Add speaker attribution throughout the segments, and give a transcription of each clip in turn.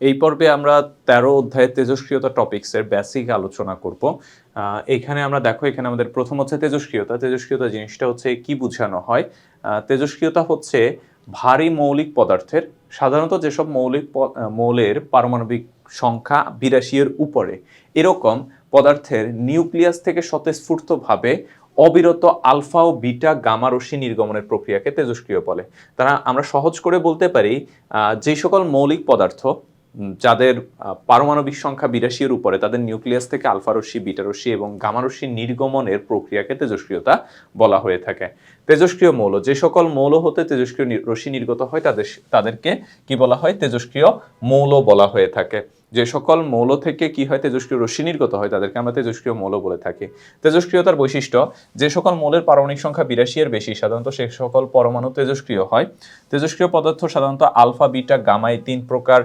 Speaker 1: এই পর্বে আমরা তেরো অধ্যায়ের তেজস্ক্রিয়তা টপিক্সের বেসিক আলোচনা করব। এখানে আমরা দেখো, এখানে আমাদের প্রথম হচ্ছে তেজস্ক্রিয়তা। তেজস্ক্রিয়তা জিনিসটা হচ্ছে কি বোঝানো হয়? তেজস্ক্রিয়তা হচ্ছে ভারী মৌলিক পদার্থের, সাধারণত যেসব মৌলিক মৌলের পারমাণবিক সংখ্যা বিরাশি এর উপরে, এরকম পদার্থের নিউক্লিয়াস থেকে স্বতঃস্ফূর্তভাবে অবিরত আলফা ও বিটা গামা রশ্মি নির্গমনের প্রক্রিয়াকে তেজস্ক্রিয় বলে। তারা আমরা সহজ করে বলতে পারি যে সকল মৌলিক পদার্থ যাদের পারমাণবিক সংখ্যা বিরাশির উপরে, তাদের নিউক্লিয়াস থেকে আলফা রশ্মি, বিটা রশ্মি এবং গামারশ্মি নির্গমনের প্রক্রিয়াকে তেজস্ক্রিয়তা বলা হয়ে থাকে। তেজস্ক্রিয় মৌল, যে সকল মৌল হতে তেজস্ক্রিয় রশ্মি নির্গত হয়, তাদের তাদেরকে কি বলা হয়? তেজস্ক্রিয় মৌল বলা হয়ে থাকে। যে সকল মৌল থেকে কি হয় তেজস্ক্রিয় রশ্মি নির্গত হয়, তাদেরকে আমরা তেজস্ক্রিয় মৌল বলে থাকি। তেজস্ক্রিয়তার বৈশিষ্ট্য, যে সকল মৌলের পারমাণবিক সংখ্যা বিরাশি এর বেশি, সাধারণত সে সকল পরমাণু তেজস্ক্রিয় হয়। তেজস্ক্রিয় পদার্থ সাধারণত আলফা, বিটা, গামা এই তিন প্রকার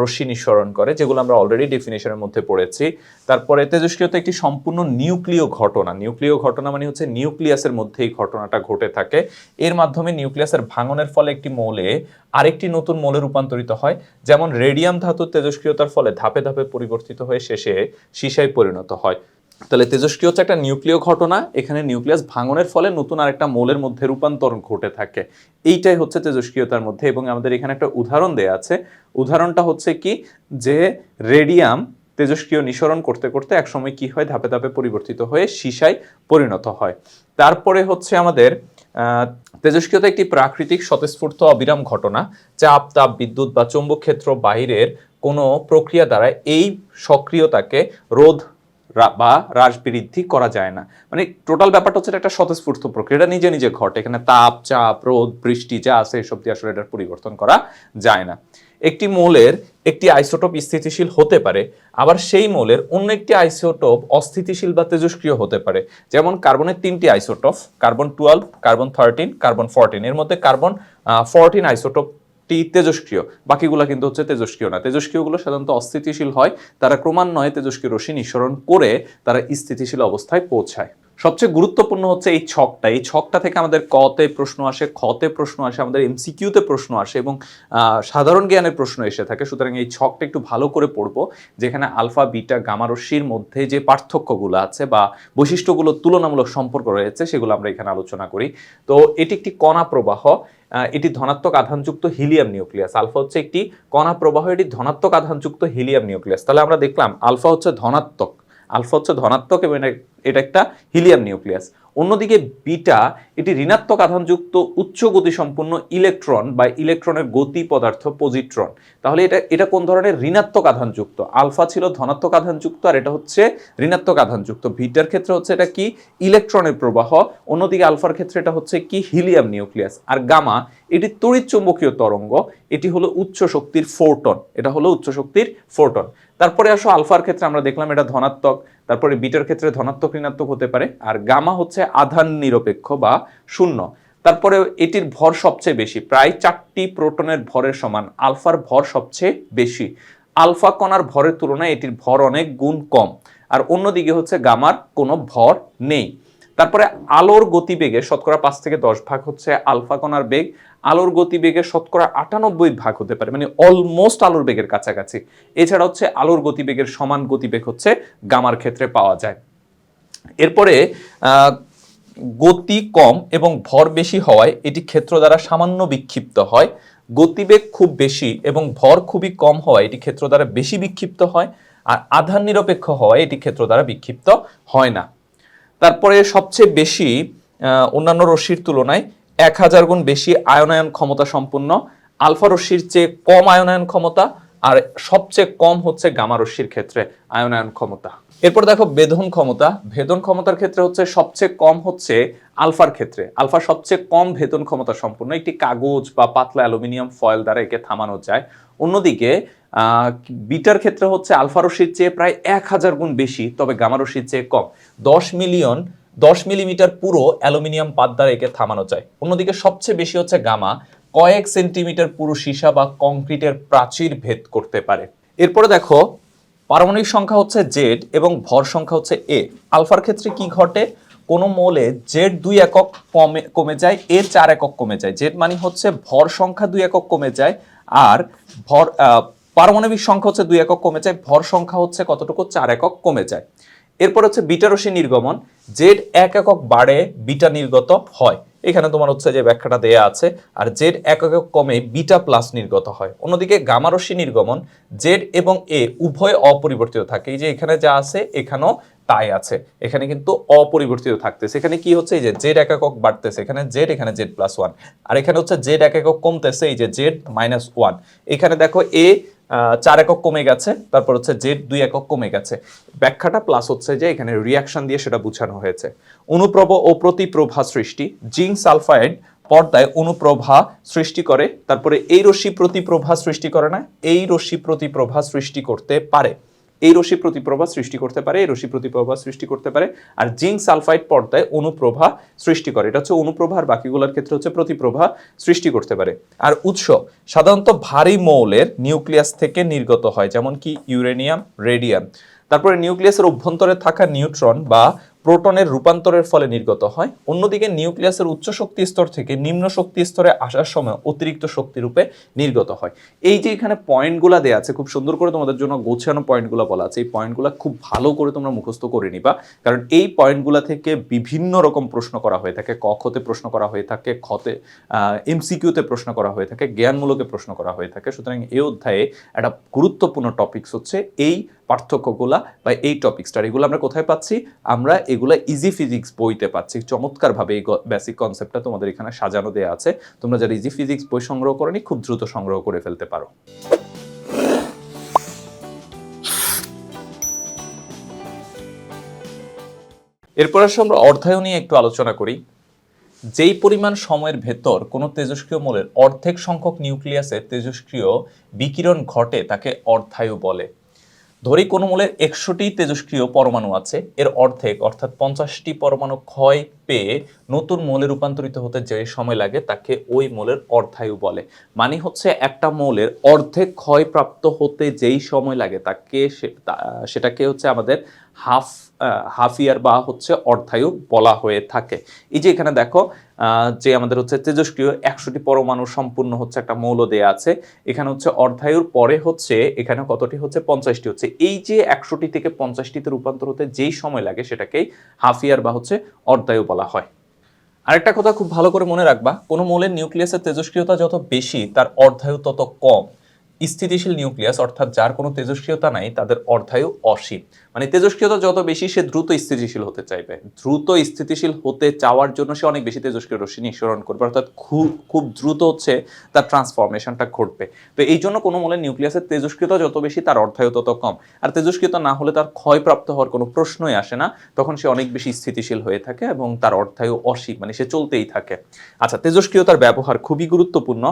Speaker 1: রশ্মি নিঃসরণ করে, যেগুলো আমরা অলরেডি ডেফিনেশনের মধ্যে পড়েছি। তারপরে তেজস্ক্রিয়তা একটি সম্পূর্ণ নিউক্লিয় ঘটনা। নিউক্লিয় ঘটনা মানে হচ্ছে নিউক্লিয়াসের মধ্যে এই ঘটনাটা ঘটে থাকে। এর মাধ্যমে নিউক্লিয়াসের ভাঙনের ফলে একটি মৌলে আরেকটি নতুন মৌলে রূপান্তরিত হয়। যেমন রেডিয়াম ধাতুর তেজস্ক্রিয়তার ফলে ধাপে ধাপে পরিবর্তিত হয়ে শেষে সীসায় পরিণত হয়। তাহলে তেজস্ক্রিয় হচ্ছে একটা নিউক্লিয় ঘটনা, এখানে নিউক্লিয়াস ভাঙনের ফলে নতুন আরেকটা মৌলের মধ্যে রূপান্তরণ ঘটে থাকে। এইটাই হচ্ছে তেজস্ক্রিয়তার মধ্যে এবং আমাদের এখানে একটা উদাহরণ দেয়া আছে। উদাহরণটা হচ্ছে কি? যে রেডিয়াম তেজস্ক্রিয় নিঃসরণ করতে করতে একসময় কি হয়? ধাপে ধাপে পরিবর্তিত হয়ে সীসায় পরিণত হয়। তারপরে হচ্ছে আমাদের তেজস্ক্রিয়তা একটি প্রাকৃতিক স্বতঃস্ফূর্ত অবিরাম ঘটনা, চাপ, তাপ, বিদ্যুৎ বা চৌম্বক ক্ষেত্র বাইরের কোনো প্রক্রিয়া দ্বারা এই সক্রিয়তাকে রোধ বা হ্রাস বৃদ্ধি করা যায় না। মানে টোটাল ব্যাপারটা হচ্ছে একটা স্বতঃস্ফূর্ত প্রক্রিয়া। এটা নিজে নিজে ঘটে। এখানে তাপ, চাপ, রোদ, বৃষ্টি যা আছে এসব দিয়ে আসলে এটার পরিবর্তন করা যায় না। একটি মৌলের একটি আইসোটোপ স্থিতিশীল হতে পারে, আবার সেই মৌলের অন্য একটি আইসোটোপ অস্থিতিশীল বা তেজস্ক্রিয় হতে পারে। যেমন কার্বনের তিনটি isotope, carbon twelve, carbon thirteen, carbon fourteen. এর মধ্যে কার্বন ফোরটিন আইসোটোপ টি তেজস্ক্রিয় বাকিগুলো কিন্তু হচ্ছে তেজস্ক্রিয় না। তেজস্ক্রিয়গুলো সাধারণত অস্থিতিশীল হয়, তারা ক্রমান্বয়ে তেজস্ক্রিয় রশ্মি নিঃসরণ করে তারা স্থিতিশীল অবস্থায় পৌঁছায়। সবচেয়ে গুরুত্বপূর্ণ হচ্ছে এই ছকটা। এই ছকটা থেকে আমাদের কতে প্রশ্ন আসে, খতে প্রশ্ন আসে, আমাদের এমসিকিউতে প্রশ্ন আসে এবং সাধারণ জ্ঞানের প্রশ্ন এসে থাকে। সুতরাং এই ছকটা একটু ভালো করে পড়ব, যেখানে আলফা, বিটা, গামা রশ্মির মধ্যে যে পার্থক্যগুলো আছে বা বৈশিষ্ট্যগুলো তুলনামূলক সম্পর্ক রয়েছে, সেগুলো আমরা এখানে আলোচনা করি। তো এটি একটি কণা প্রবাহ। এটি ধনাত্মক আধানযুক্ত হিলিয়াম নিউক্লিয়াস। আলফা হচ্ছে একটি কণা প্রবাহ, এটি ধনাত্মক আধানযুক্ত হিলিয়াম নিউক্লিয়াস। তাহলে আমরা দেখলাম আলফা হচ্ছে ধনাত্মক। আলফা হচ্ছে ধনাত্মক এবং এটা- একটা হিলিয়াম নিউক্লিয়াস। অন্যদিকে বিটা এটি ঋণাত্মক আধানযুক্ত উচ্চ গতি সম্পন্ন ইলেকট্রন বা ইলেকট্রনের গতি পদার্থ পজিট্রন। তাহলে এটা এটা কোন ধরনের? ঋণাত্মক আধানযুক্ত। আলফা ছিল ধনাত্মক আধানযুক্ত আর এটা হচ্ছে ঋণাত্মক আধানযুক্ত। বিটার ক্ষেত্রে হচ্ছে এটা কি? ইলেকট্রনের প্রবাহ। অন্যদিকে আলফার ক্ষেত্রে এটা হচ্ছে কি? Helium nucleus. আর গামা, এটি তড়িৎ চুম্বকীয় তরঙ্গ। এটি হলো উচ্চ শক্তির ফোরটন এটা হলো উচ্চ শক্তির ফোরটন তারপরে আসো আলফার ক্ষেত্রে আমরা দেখলাম এটা ধনাত্মক। তারপরে বিটার ক্ষেত্রে ধনাত্মক ঋণাত্মক হতে পারে, আর গামা হচ্ছে আধান নিরপেক্ষ বা শূন্য। তারপরে এটির ভর সবচেয়ে বেশি, প্রায় চারটি প্রোটনের ভরের সমান, আলফার ভর সবচেয়ে বেশি। আলফা কণার ভরের তুলনায় এটির ভর অনেক গুণ কম, আর অন্যদিকে হচ্ছে গামার কোনো ভর নেই। তারপরে আলোর গতিবেগে শতকরা পাঁচ থেকে দশ ভাগ হচ্ছে আলফা কণার বেগ, আলোর গতিবেগে শতকরা আটানব্বই ভাগ হতে পারে মানে অলমোস্ট আলোর বেগের কাছাকাছি। এছাড়া হচ্ছে আলোর গতিবেগের সমান গতিবেগ হচ্ছে গামার ক্ষেত্রে পাওয়া যায়। এরপরে গতি কম এবং ভর বেশি হওয়ায় এটি ক্ষেত্র দ্বারা সামান্য বিক্ষিপ্ত হয়। গতিবেগ খুব বেশি এবং ভর খুবই কম হওয়ায় এটি ক্ষেত্র দ্বারা বেশি বিক্ষিপ্ত হয়। আর আধান নিরপেক্ষ হওয়ায় এটি ক্ষেত্র দ্বারা বিক্ষিপ্ত হয় না। তারপরে সবচেয়ে বেশি অন্যান্য রশ্মির তুলনায় এক হাজার গুণ বেশি আয়নায়ন ক্ষমতা সম্পন্ন, আলফা রশ্মির চেয়ে কম আয়নায়ন ক্ষমতা আর সবচেয়ে কম হচ্ছে গামা রশ্মির ক্ষেত্রে আয়নায়ন ক্ষমতা। এরপর দেখো বেদন ক্ষমতা। ভেদন ক্ষমতার ক্ষেত্রে হচ্ছে সবচেয়ে কম হচ্ছে আলফার ক্ষেত্রে। আলফা সবচেয়ে কম ভেদন ক্ষমতা সম্পন্ন। একটি কাগজ বা পাতলা অ্যালুমিনিয়াম ফয়েল দ্বারা একে থামানো যায়। অন্যদিকে বিটার ক্ষেত্রে হচ্ছে আলফা রশ্মির চেয়ে প্রায় এক হাজার গুণ বেশি, তবে গামা রশ্মির চেয়ে কম। দশ মিলিয়ন, দশ মিলিমিটার পুরো অ্যালুমিনিয়াম পাত দ্বারা একে থামানো যায়। অন্যদিকে সবচেয়ে বেশি হচ্ছে গামা, কয়েক সেন্টিমিটার পুরো সীসা বা কংক্রিটের প্রাচীর ভেদ করতে পারে। এরপরে দেখো, পারমাণবিক সংখ্যা হচ্ছে জেড এবং ভর সংখ্যা হচ্ছে এ আলফার ক্ষেত্রে কি ঘটে? কোনো মৌলে জেড দুই একক কমে কমে যায় এ চার একক কমে যায়। জেড মানে হচ্ছে ভর সংখ্যা দুই একক কমে যায়, আর ভর পারমাণবিক সংখ্যা হচ্ছে দুই একক কমে যায়, ভর সংখ্যা হচ্ছে কতটুকু? চার একক কমে যায়। এরপর হচ্ছে বিটা নির্গমন, জেড এক একক বাড়ে, বিটা নির্গত হয়। এখানে তোমার হচ্ছে যে ব্যাখ্যাটা দেয়া আছে, আর জেড এক একক কমে বিটা প্লাস নির্গত হয়। অন্যদিকে গামা রশ্মি নির্গমন, জেড এবং এ উভয় অপরিবর্তিত থাকে। এই যে এখানে যা আছে, এখানেও তাই আছে। এখানে কিন্তু অপরিবর্তিত থাকতেছে। এখানে কি হচ্ছে? এই যে জেড এক একক বাড়তেছে। এখানে জেড এখানে জেড প্লাস ওয়ান। আর এখানে হচ্ছে জেড এক একক কমতেছে, এই যে জেড মাইনাস ওয়ান। এখানে দেখো এ চার একক কমে গেছে, তারপর হচ্ছে জেড দুই একক কমে গেছে। ব্যাখ্যাটা প্লাস হচ্ছে যে এখানে রিয়াকশন দিয়ে সেটা বোঝানো হয়েছে। অনুপ্রভ ও প্রতিপ্রভা সৃষ্টি, জিঙ্ক সালফাইড পর্দায় অনুপ্রভা সৃষ্টি করে, তারপরে এই রশ্মি প্রতিপ্রভা সৃষ্টি করে না, এই রশ্মি প্রতিপ্রভা সৃষ্টি করতে পারে। এই রশি প্রতিপ্রভা সৃষ্টি করতে পারে, এই রশি প্রতিপ্রভা সৃষ্টি করতে পারে, আর জিঙ্ক সালফাইড পর্দায় অনুপ্রভা সৃষ্টি করে। এটা হচ্ছে অনুপ্রভা, আর বাকিগুলোর ক্ষেত্রে হচ্ছে প্রতিপ্রভা সৃষ্টি করতে পারে। আর উৎস, সাধারণত ভারী মৌলের নিউক্লিয়াস থেকে নির্গত হয়, যেমন কি ইউরেনিয়াম, রেডিয়াম। তারপরে নিউক্লিয়াসের অভ্যন্তরে থাকা নিউট্রন বা প্রোটনের রূপান্তরের ফলে নির্গত হয়। অন্যদিকে নিউক্লিয়াসের উচ্চ শক্তি স্তর থেকে নিম্ন শক্তি স্তরে আসার সময় অতিরিক্ত শক্তি রূপে নির্গত হয়। এই যে এখানে পয়েন্টগুলো দেওয়া আছে, খুব সুন্দর করে তোমাদের জন্য গোছানো পয়েন্টগুলো বলা আছে। এই পয়েন্টগুলো খুব ভালো করে তোমরা মুখস্থ করে নিবা। কারণ এই পয়েন্টগুলো থেকে বিভিন্ন রকম প্রশ্ন করা হয়ে থাকে। ক খতে প্রশ্ন করা হয়ে থাকে খতে এমসিকিউতে প্রশ্ন করা হয়ে থাকে, জ্ঞানমূলকে প্রশ্ন করা হয়ে থাকে। সুতরাং এই অধ্যায়ে একটা গুরুত্বপূর্ণ টপিকস হচ্ছে এই পার্থক্যগুলা বা এই টপিক্সটা এগুলো আমরা কোথায় পাচ্ছি? আমরা এগুলা ইজি ফিজিক্স বইতে পাচ্ছি। চমৎকারভাবে এই বেসিক কনসেপ্টটা তোমাদের এখানে সাজানো দেওয়া আছে। তোমরা যারা ইজি ফিজিক্স বই সংগ্রহ করনি, খুব দ্রুত সংগ্রহ করে ফেলতে পারো। এরপর আসলে আমরা অর্ধায়ু নিয়ে একটু আলোচনা করি। যেই পরিমাণ সময়ের ভেতর কোনো তেজস্ক্রিয় মৌলের অর্ধেক সংখ্যক নিউক্লিয়াসে তেজস্ক্রিয় বিকিরণ ঘটে তাকে অর্ধায়ু বলে। ধরি কোনো মূলের একশোটি তেজস্ক্রিয় পরমাণু আছে, এর অর্ধেক, অর্থাৎ পঞ্চাশটি পরমাণু ক্ষয় পেয়ে নতুন মৌলে রূপান্তরিত হতে যে সময় লাগে তাকে ওই মৌলের অর্ধায়ু বলে। মানে হচ্ছে একটা মৌলের অর্ধেক ক্ষয়প্রাপ্ত হতে যেই সময় লাগে তাকে সেটাকে হচ্ছে আমাদের হাফ হাফ ইয়ার বা হচ্ছে অর্ধায়ু বলা হয়ে থাকে। এই যে এখানে দেখো যে আমাদের হচ্ছে তেজস্ক্রিয় একশোটি পরমাণু সম্পূর্ণ হচ্ছে একটা মৌল দেয়া আছে। এখানে হচ্ছে অর্ধায়ুর পরে হচ্ছে এখানে কতটি হচ্ছে? পঞ্চাশটি হচ্ছে। এই যে একশোটি থেকে পঞ্চাশটিতে রূপান্তর হতে যেই সময় লাগে সেটাকেই হাফ ইয়ার বা হচ্ছে অর্ধায়ু বলা হয়। আরেকটা কথা খুব ভালো করে মনে রাখবা, কোনো মৌলের নিউক্লিয়াসের তেজস্ক্রিয়তা যত বেশি, তার অর্ধায়ু তত কম। স্থিতিশীল নিউক্লিয়াস, অর্থাৎ যার কোনো তেজস্ক্রিয়তা নাই, তাদের অর্ধায়ু অসীম। মানে তেজস্ক্রিয়তা যত বেশি, সে দ্রুত স্থিতিশীল হতে চাইবে। দ্রুত স্থিতিশীল হতে চাওয়ার জন্য সে অনেক বেশি তেজস্ক্রিয় রশ্মি নিঃসরণ করবে, অর্থাৎ খুব খুব দ্রুত হচ্ছে তার ট্রান্সফরমেশনটা ঘটবে। তো এই জন্য কোনো মৌলের নিউক্লিয়াসের তেজস্ক্রিয়তা যত বেশি, তার অর্ধায়ু তত কম। আর তেজস্ক্রিয়তা না হলে তার ক্ষয়প্রাপ্ত হওয়ার কোনো প্রশ্নই আসে না। তখন সে অনেক বেশি স্থিতিশীল হয়ে থাকে এবং তার অর্ধায়ু অসীম মানে সে চলতেই থাকে। আচ্ছা তেজস্ক্রিয়তার ব্যবহার খুবই গুরুত্বপূর্ণ।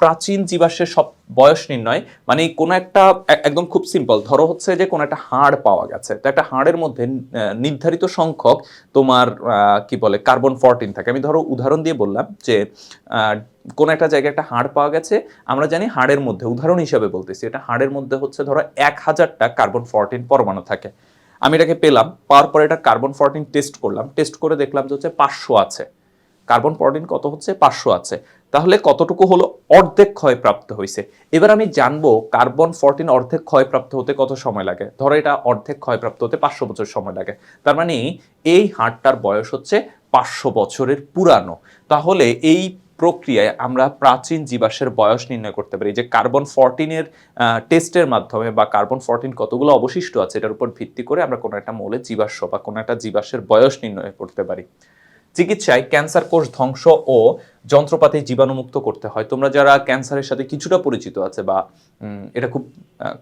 Speaker 1: প্রাচীন জীবাশ্মের সব বয়স নির্ণয় মানে কোনো একটা একদম খুব সিম্পল ধরো হচ্ছে যে কোনো একটা হাড় পাওয়া গেছে, তো একটা হাড়ের মধ্যে নির্ধারিত সংখ্যক তোমার কি বলে কার্বন ফোরটিন থাকে। আমি ধরো উদাহরণ দিয়ে বললাম যে কোনো একটা জায়গায় একটা হাড় পাওয়া গেছে, আমরা জানি হাড়ের মধ্যে, উদাহরণ হিসাবে বলতেছি, এটা হাড়ের মধ্যে হচ্ছে ধরো এক হাজারটা কার্বন ফোরটিন পরমাণু থাকে। আমি এটাকে পেলাম, পাওয়ার পরে এটা কার্বন ফোরটিন টেস্ট করলাম টেস্ট করে দেখলাম যে হচ্ছে পাঁচশো আছে। কার্বন ফোরটিন কত হচ্ছে? পাঁচশো আছে। তাহলে কতটুকু হলো? অর্ধেক ক্ষয়প্রাপ্ত হয়েছে এবার আমি জানব কার্বন ফোরটিন অর্ধেক ক্ষয়প্রাপ্ত হতে কত সময় লাগে? ধরো এটা অর্ধেক ক্ষয়প্রাপ্ত হতে পাঁচশো বছর সময় লাগে। তার মানে এই হাড়টার বয়স হচ্ছে পাঁচশো বছরের পুরানো। তাহলে এই প্রক্রিয়ায় আমরা প্রাচীন জীবাশ্মের বয়স নির্ণয় করতে পারি। যে কার্বন ফোরটিনের টেস্টের মাধ্যমে বা কার্বন ফোরটিন কতগুলো অবশিষ্ট আছে, এটার উপর ভিত্তি করে আমরা কোনো একটা মৌলের জীবাশ্ম বা কোনো একটা জীবাশ্মের বয়স নির্ণয় করতে পারি। চিকিৎসায় ক্যান্সার কোষ ধ্বংস ও যন্ত্রপাতি জীবাণুমুক্ত করতে হয়। তোমরা যারা ক্যান্সারের সাথে কিছুটা পরিচিত আছে বা এটা খুব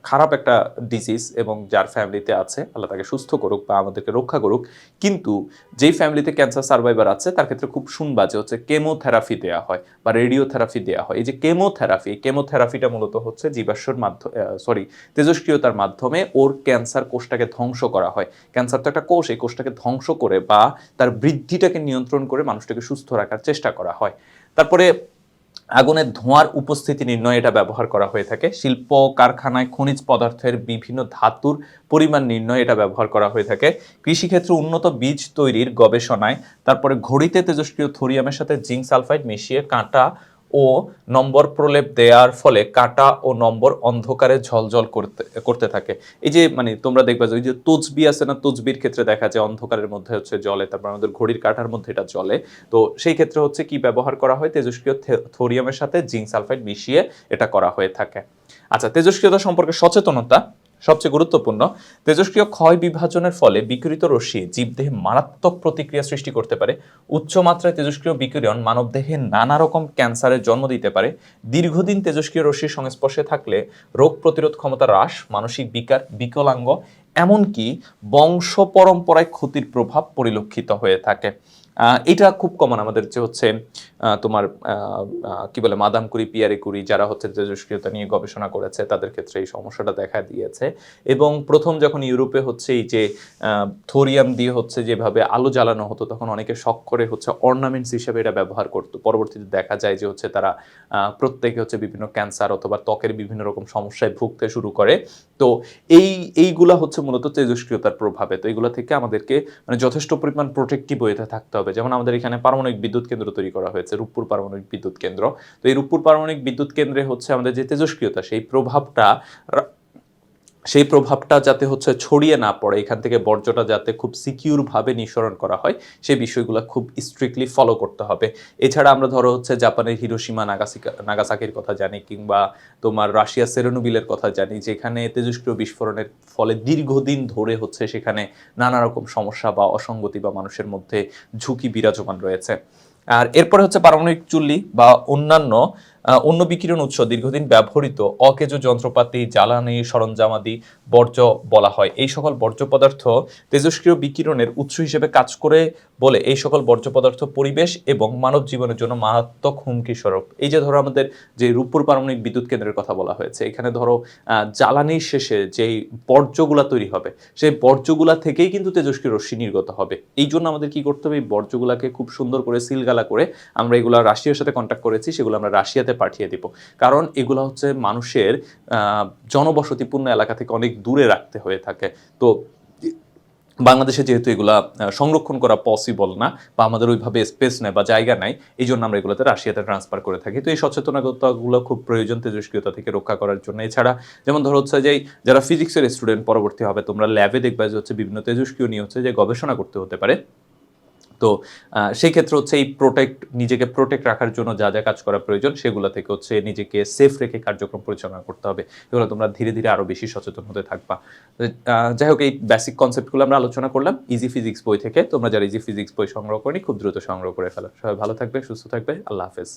Speaker 1: খারাপ একটা ডিজিজ এবং যার ফ্যামিলিতে আছে, আল্লাহ তাকে সুস্থ করুক বা আমাদেরকে রক্ষা করুক, কিন্তু যেই ফ্যামিলিতে ক্যান্সার সার্ভাইভার আছে, তার ক্ষেত্রে খুব শুনবা যে হচ্ছে কেমোথেরাপি দেওয়া হয় বা রেডিওথেরাপি দেওয়া হয়। এই যে কেমোথেরাপি কেমোথেরাপিটা মূলত হচ্ছে জীবাশ্মর মাধ্যমে সরি তেজস্ক্রিয়তার মাধ্যমে ওর ক্যান্সার কোষটাকে ধ্বংস করা হয়। ক্যান্সার তো একটা কোষ, এই কোষটাকে ধ্বংস করে বা তার বৃদ্ধিটাকে নিয়ন্ত্রণ করে মানুষটাকে সুস্থ রাখার চেষ্টা করা হয়। তারপরে আগুনের ধোঁয়ার উপস্থিতি নির্ণয় এটা ব্যবহার করা হয়ে থাকে। শিল্প, কারখানায় খনিজ পদার্থের বিভিন্ন ধাতুর পরিমাণ নির্ণয় এটা ব্যবহার করা হয়ে থাকে। কৃষিক্ষেত্রে উন্নত বীজ তৈরির গবেষণায়, তারপরে ঘড়িতে তেজস্ক্রিয় থোরিয়ামের সাথে জিঙ্ক সালফাইড মিশিয়ে কাঁটা ও নম্বর প্রলেপ দেওয়ার ফলে কাটা ও নম্বর অন্ধকারে ঝলঝল করতে করতে থাকে। এই যে মানে তোমরা দেখবে যে ওই যে তজবি আছে না, তজবির ক্ষেত্রে দেখা যায় অন্ধকারের মধ্যে হচ্ছে জলে, তারপর আমাদের ঘড়ির কাঁটার মধ্যে এটা জলে। তো সেই ক্ষেত্রে হচ্ছে কি ব্যবহার করা হয়? তেজস্ক্রিয় থোরিয়ামের সাথে জিঙ্ক সালফাইড মিশিয়ে এটা করা হয়ে থাকে। আচ্ছা তেজস্ক্রিয়তা সম্পর্কে সচেতনতা। সবচেয়ে গুরুত্বপূর্ণ তেজস্ক্রিয় ক্ষয় বিভাজনের ফলে বিকিরিত রশ্মি জীবদেহে মারাত্মক প্রতিক্রিয়া সৃষ্টি করতে পারে। উচ্চ মাত্রায় তেজস্ক্রিয় বিকিরণ মানবদেহে নানা রকম ক্যান্সারের জন্ম দিতে পারে। দীর্ঘদিন তেজস্ক্রিয় রশ্মির সংস্পর্শে থাকলে রোগ প্রতিরোধ ক্ষমতা হ্রাস, মানসিক বিকার, বিকলাঙ্গ এমনকি বংশ পরম্পরায় ক্ষতির প্রভাব পরিলক্ষিত হয়ে থাকে। এটা খুব কমন আমাদের যে হচ্ছে তোমার কি বলে, মাদাম কুরি, পিয়ারে কুরি যারা হচ্ছে তেজস্ক্রিয়তা নিয়ে গবেষণা করেছে, তাদের ক্ষেত্রে এই সমস্যাটা দেখা দিয়েছে। এবং প্রথম যখন ইউরোপে হচ্ছে এই যে থোরিয়াম দিয়ে হচ্ছে যেভাবে আলো জ্বালানো হতো, তখন অনেকে শখ করে হচ্ছে অর্নামেন্টস হিসেবে এটা ব্যবহার করতো। পরবর্তীতে দেখা যায় যে হচ্ছে তারা প্রত্যেকে হচ্ছে বিভিন্ন ক্যান্সার অথবা ত্বকের বিভিন্ন রকম সমস্যায় ভুগতে শুরু করে। তো এই, এইগুলা হচ্ছে মূলত তেজস্ক্রিয়তার প্রভাবে। তো এইগুলা থেকে আমাদেরকে মানে যথেষ্ট পরিমাণ প্রোটেক্টিভ হয়ে থাকতে হবে। যেমন আমাদের এখানে পারমাণবিক বিদ্যুৎ কেন্দ্র তৈরি করা হয়েছে, রূপপুর পারমাণবিক বিদ্যুৎ কেন্দ্র। তো এই রূপপুর পারমাণবিক বিদ্যুৎ কেন্দ্রে হচ্ছে আমাদের যে তেজস্ক্রিয়তা সেই প্রভাবটা সেই প্রভাবটা যাতে হচ্ছে ছড়িয়ে না পড়ে, এখান থেকে বর্জ্যটা যাতে খুব সিকিউরভাবে নিঃসরণ করা হয়, সেই বিষয়গুলো খুব স্ট্রিক্টলি ফলো করতে হবে। এছাড়া আমরা ধরো হচ্ছে জাপানের হিরোসীমা নাগাসিকা, নাগাসাকির কথা জানি কিংবা তোমার রাশিয়া সেরেনোবিলের কথা জানি, যেখানে তেজস্ক্রিয় বিস্ফোরণের ফলে দীর্ঘদিন ধরে হচ্ছে সেখানে নানা রকম সমস্যা বা অসঙ্গতি বা মানুষের মধ্যে ঝুঁকি বিরাজমান রয়েছে। আর এরপরে হচ্ছে পারমাণবিক চুল্লি বা অন্যান্য অন্য বিকিরণ উৎস দীর্ঘদিন ব্যবহৃত অকেজ যন্ত্রপাতি, জ্বালানি সরঞ্জামাদি বর্জ্য বলা হয়। এই সকল বর্জ্য পদার্থ তেজস্ক্রিয় বিকিরণের উৎস হিসেবে কাজ করে বলে এই সকল বর্জ্য পদার্থ পরিবেশ এবং মানব জীবনের জন্য মারাত্মক হুমকি স্বরূপ। এই যে ধরো আমাদের যে রূপপুর পারমাণবিক বিদ্যুৎ কেন্দ্রের কথা বলা হয়েছে, এখানে ধরো জ্বালানির শেষে যেই বর্জ্যগুলা তৈরি হবে, সেই বর্জ্যগুলা থেকেই কিন্তু তেজস্ক্রিয় রশ্মি নির্গত হবে। এই জন্য আমাদের কি করতে হবে? এই বর্জ্যগুলাকে খুব সুন্দর করে সিলগালা করে আমরা এগুলা রাশিয়ার সাথে কন্ট্যাক্ট করেছি, সেগুলো আমরা রাশিয়াতে পাঠিয়ে দিব। কারণ এগুলো হচ্ছে মানুষের জনবসতিপূর্ণ এলাকা থেকে অনেক দূরে রাখতে হয়ে থাকে। তো বাংলাদেশে যেহেতু এগুলা সংরক্ষণ করা পসিবল না বা আমাদের ওইভাবে স্পেস নেই বা জায়গা নাই এই জন্য আমরা এগুলোতে রাশিয়াতে ট্রান্সফার করে থাকি। তো এই সচেতনতাগুলো খুব প্রয়োজন তেজস্ক্রিয়তা থেকে রক্ষা করার জন্য। এছাড়া যেমন ধরো হচ্ছে যে, যারা ফিজিক্সের স্টুডেন্ট পরবর্তী হবে, তোমরা ল্যাবে দেখবে যে হচ্ছে বিভিন্ন তেজস্ক্রিয় নিয়ে হচ্ছে যে গবেষণা করতে হতে পারে। তো সেই ক্ষেত্রে হচ্ছে এই প্রোটেক্ট নিজেকে প্রোটেক্ট রাখার জন্য যা যা কাজ করা প্রয়োজন, সেগুলো থেকে হচ্ছে নিজেকে সেফ রেখে কার্যক্রম পরিচালনা করতে হবে। এগুলো তোমরা ধীরে ধীরে আরও বেশি সচেতন হতে থাকবা। যাই হোক, এই বেসিক কনসেপ্টগুলো আমরা আলোচনা করলাম। ইজি ফিজিক্স বই থেকে। তোমরা যারা ইজি ফিজিক্স বই সংগ্রহ করি খুব দ্রুত সংগ্রহ করে ফেলো। সবাই ভালো থাকবে সুস্থ থাকবে আল্লাহ হাফেজ।